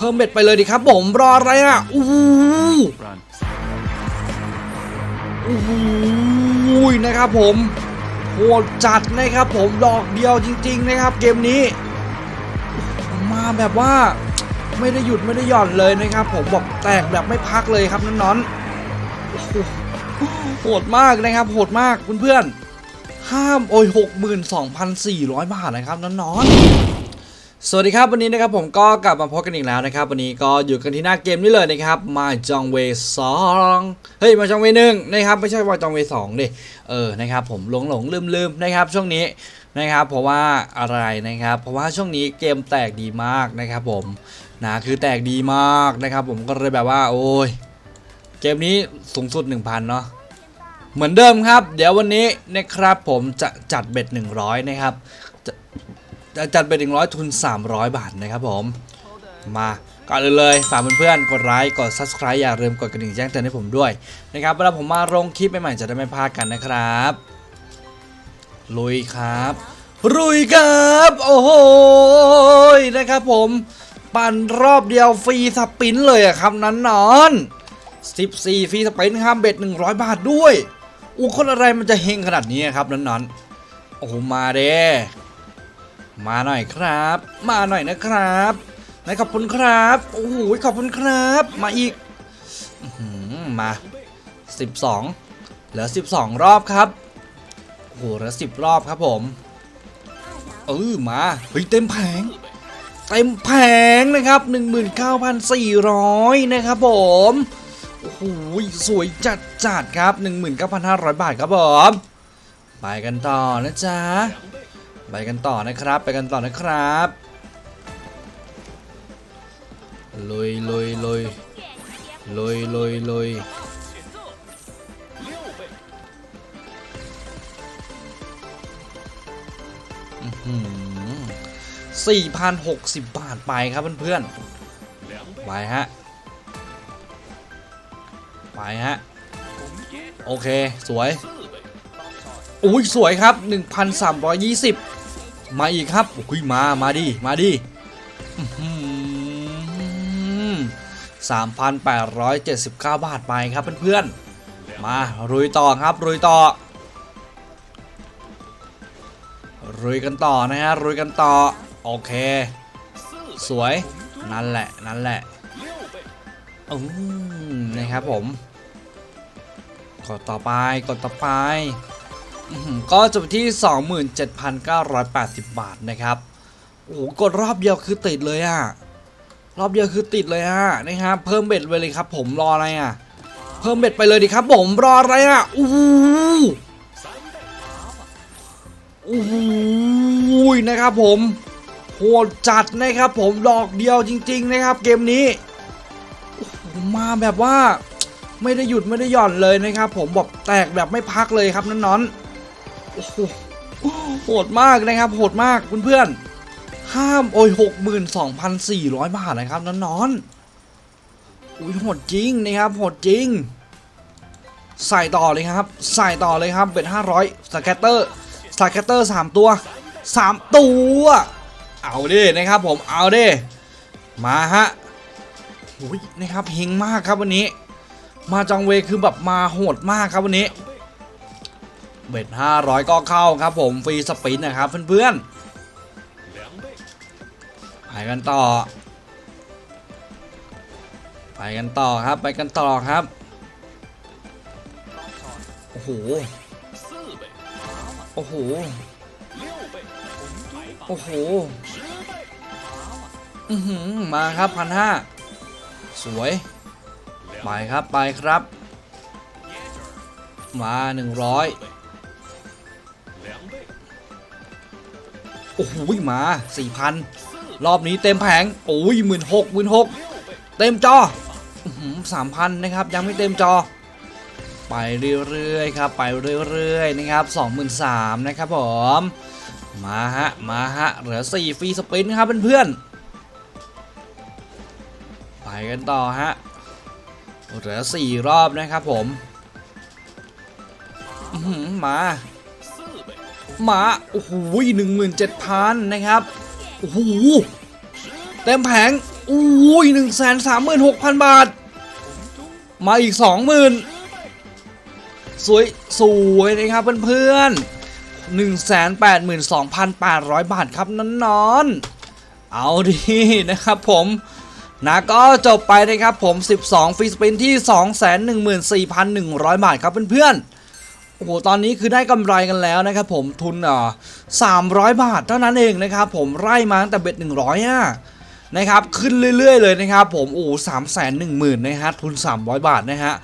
เพิ่มเบ็ดไปเลยดิครับผมรออะไรอะอู้หูอู้หูนะครับผมโหดจัดนะครับผมดอกเดียวจริง ๆ นะครับ เกมนี้ มาแบบว่าไม่ได้หยุดไม่ได้หย่อนเลยนะครับ ผมบอกแตกแบบไม่พักเลยครับน้อนๆโอ้โหโหดมากนะครับโหดมากเพื่อนๆห้ามโอ้ยหกหมื่นสองพันสี่ร้อยบาทนะครับน้อนๆ สวัสดีครับวันนี้นะครับผมก็กลับมาพบกันอีกแล้วนะครับ วันนี้ก็อยู่กันที่หน้าเกมนี้เลยนะครับมาจองเวสองเฮ้ยมาจองเวหนึ่งนะครับไม่ใช่มาจองเวสองดิเออนะครับผมหลงหลงลืมลืมนะครับช่วงนี้นะครับเพราะว่าอะไรนะครับ เพราะว่าช่วงนี้เกมแตกดีมากนะครับผมนะคือแตกดีมากนะครับ ผมก็เลยแบบว่าโอ้ยเกมนี้สูงสุด 1,000เนาะเหมือนเดิมครับ เดี๋ยววันนี้นะครับผมจะจัดเบ็ด100 นะครับ จะจัดไปถึงร้อยทุน 300 บาทนะครับผม มาก่อนเลยฝากเพื่อนๆ กดไลค์ กด subscribe อย่าลืมกดกระดิ่งแจ้งเตือนให้ผมด้วยนะครับเวลาผมมาลงคลิปใหม่ๆจะได้ไม่พลาดกันนะครับ ลุยครับลุยครับ โอ้โหนะครับผม ปั่นรอบเดียวฟรีสปินเลยอะครับนั้นนอน14ฟรีสปินครับเบ็ด100 บาทด้วยอู้คนอะไรมันจะเฮงขนาดนี้ครับนั้นนอนโอ้โหมาเด้ มาหน่อยครับ มาหน่อยนะครับนายขอบคุณครับ โอ้โหขอบคุณครับ มาอีกอื้อหือมา 12 เหลือ 12 รอบครับโอ้โหเหลือ10 รอบครับผมเออมาเฮ้ยเต็มแผงเต็มแผงนะครับ 19,400 นะครับผมโอ้โหสวยจัดจัดครับ 19,500 บาทครับผม ไปกันต่อนะจ๊ะ ไปกันต่อนะครับ ไปกันต่อนะครับลุยลุยลุยลุยลุยลุยสี่พันหกสิบบาทไปครับเพื่อนๆ ไปฮะ ไปฮะ โอเค สวย อุ้ยสวยครับ 1,320 มาอีกครับอุ้ยมามาดิมาดิสามพันแปดร้อยเจ็ดสิบเก้าบาทไปครับเพื่อนๆมารุยต่อครับรุยต่อรุยกันต่อนะฮะรุยกันต่อโอเค สวยนั่นแหละนั่นแหละอืมนะครับผมกดต่อไปกดต่อไป ก็จบที่ 27,980 บาทนะครับ โอ้โหกดรอบเดียวคือติดเลยอะรอบเดียวคือติดเลยอะนะครับเพิ่มเบ็ดไปเลยครับผมรออะไรอะเพิ่มเบ็ดไปเลยดิครับผมรออะไรอะอู้หูอู้หูนะครับผมโหดจัดนะครับผมดอกเดียวจริง ๆ นะครับ เกมนี้มาแบบว่า ไม่ได้หยุดไม่ได้หย่อนเลยนะครับ ผมบอกแตกแบบไม่พักเลยครับน้อน โอ้โหโหดมากนะครับโหดมากเพื่อนๆห้ามโอ้ยหกหมื่นสองพันสี่ร้อยบาทนะครับน้อนๆอุ้ยโหดจริงนะครับโหดจริง ใส่ต่อเลยครับ ใส่ต่อเลยครับเบ็ดห้าร้อยสแกตเตอร์สแกตเตอร์สามตัวสามตัว เอาดินะครับผมเอาดิมาฮะอุ้ยนะครับเฮงมากครับวันนี้ มาจองเวคือแบบมาโหดมากครับวันนี้ เบ็ด500 ก็เข้าครับผมฟรีสปินนะครับเพื่อนๆไปกันต่อ ไปกันต่อครับไปกันต่อครับโอ้โหโอ้โหโอ้โหอือหือมาครับพันห้าสวยไปครับไปครับ มาหนึ่งร้อย โอ้โหมาสี่พันรอบนี้เต็มแผงโอ้ยหมื่นหกหมื่นหกเต็มจอสามพันนะครับยังไม่เต็มจอ ไปเรื่อยๆครับ ไปเรื่อยๆนะครับสองหมื่นสามนะครับผมมาฮะมาฮะเหลือสี่ฟรีสปินครับเพื่อนๆไปกันต่อฮะเหลือสี่รอบนะครับผมอื้อ หมาโอ้โหหนึ่งหมื่นเจ็ดพันนะครับโอ้โหเต็มแผงโอ้ยหนึ่งแสนสามหมื่นหกพันบาท มาอีกสองหมื่นสวยสวยนะครับเพื่อนๆหนึ่งแสนแปดหมื่นสองพันแปดร้อยบาทครับนอนๆเอาดีนะครับผมนะก็จบไปนะครับผม 12 ฟรีสปินที่ 214,100 บาทครับเพื่อนๆ โอ้โห ตอนนี้คือได้กำไรกันแล้วนะครับผมทุนอ่ามร้อยบาทเท่านั้นเองนะครับผมไล่มาตั้งแต่เบ็ดหนึ่งร้อยอะ นะครับขึ้นเรื่อย ๆ เลยนะครับผมโอ้สามแสนหนึ่งหมื่นนะฮะทุน 300 บาทนะฮะ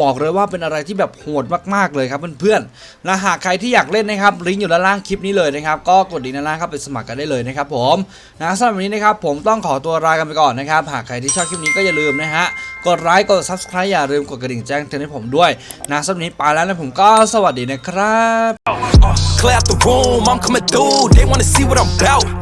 บอกเลยว่าเป็นอะไรที่แบบโหดมากๆเลยครับเพื่อนๆนะหากใครที่อยากเล่นนะครับลิงก์อยู่ด้านล่างคลิปนี้เลยนะครับก็กดลิงก์ด้านล่างเข้าไปสมัครกันได้เลยนะครับผมนะสำหรับวันนี้นะครับผมต้องขอตัวลากันไปก่อนนะครับหากใครที่ชอบคลิปนี้ก็อย่าลืมนะฮะกดไลค์กด subscribe อย่าลืมกดกระดิ่งแจ้งเตือนให้ผมด้วยนะสำหรับวันนี้ไปแล้วนะผมก็สวัสดีนะครับ clear out the room, I'm coming through. They wanna see what I'm about.